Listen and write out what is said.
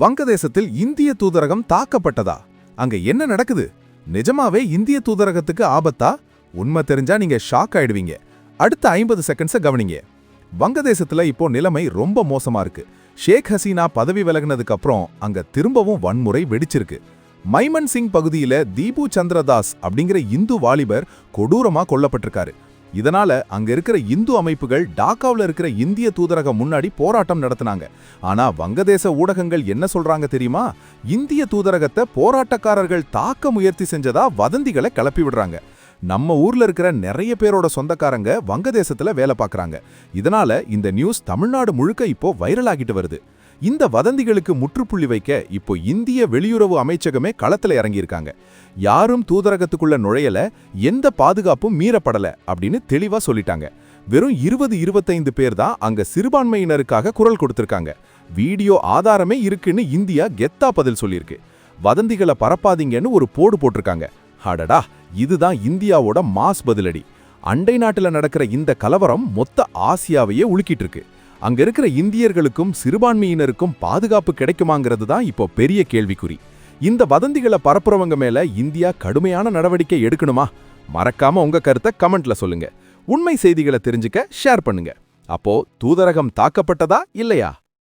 வங்கதேசத்தில் இந்திய தூதரகம் தாக்கப்பட்டதா? அங்க என்ன நடக்குது? நிஜமாவே இந்திய தூதரகத்துக்கு ஆபத்தா? உண்மை தெரிஞ்சா நீங்க ஷாக் ஆயிடுவீங்க. அடுத்த ஐம்பது செகண்ட்ஸ கவனிங்க. வங்கதேசத்துல இப்போ நிலைமை ரொம்ப மோசமா இருக்கு. ஷேக் ஹசீனா பதவி விலகினதுக்கு அப்புறம் அங்க திரும்பவும் வன்முறை வெடிச்சிருக்கு. மைமன் சிங் பகுதியில தீபு சந்திரதாஸ் அப்படிங்கிற இந்து வாலிபர் கொடூரமா கொல்லப்பட்டிருக்காரு. இதனால அங்க இருக்கிற இந்து அமைப்புகள் டாக்காவில் இருக்கிற இந்திய தூதரகம் முன்னாடி போராட்டம் நடத்தினாங்க. ஆனா வங்கதேச ஊடகங்கள் என்ன சொல்றாங்க தெரியுமா? இந்திய தூதரகத்தை போராட்டக்காரர்கள் தாக்க முயற்சி செஞ்சதா வதந்திகளை கிளப்பி விடுறாங்க. நம்ம ஊர்ல இருக்கிற நிறைய பேரோட சொந்தக்காரங்க வங்கதேசத்துல வேலை பார்க்கறாங்க. இதனால இந்த நியூஸ் தமிழ்நாடு முழுக்க இப்போ வைரல் ஆகிட்டு வருது. இந்த வதந்திகளுக்கு முற்றுப்புள்ளி வைக்க இப்போ இந்திய வெளியுறவு அமைச்சகமே களத்துல இறங்கியிருக்காங்க. யாரும் தூதரகத்துக்குள்ள நுழையல எந்த பாதுகாப்பும் மீறப்படல அப்படின்னு தெளிவா சொல்லிட்டாங்க. வெறும் இருபது இருபத்தைந்து பேர் தான் அங்க சிறுபான்மையினருக்காக குரல் கொடுத்திருக்காங்க. வீடியோ ஆதாரமே இருக்குன்னு இந்தியா கெத்தா பதில் சொல்லியிருக்கு. வதந்திகளை பரப்பாதீங்கன்னு ஒரு போடு போட்டிருக்காங்க. அடடா இதுதான் இந்தியாவோட மாஸ் பதிலடி. அண்டை நாட்டுல நடக்கிற இந்த கலவரம் மொத்த ஆசியாவையே உலுக்கிட்டு இருக்கு. அங்க இருக்கிற இந்தியர்களுக்கும் சிறுபான்மையினருக்கும் பாதுகாப்பு கிடைக்குமாங்கிறது தான் இப்போ பெரிய கேள்விக்குறி. இந்த வதந்திகளை பரப்புறவங்க மேல இந்தியா கடுமையான நடவடிக்கை எடுக்கணுமா? மறக்காம உங்க கருத்தை கமெண்ட்ல சொல்லுங்க. உண்மை செய்திகளை தெரிஞ்சுக்க ஷேர் பண்ணுங்க. அப்போ தூதரகம் தாக்கப்பட்டதா இல்லையா?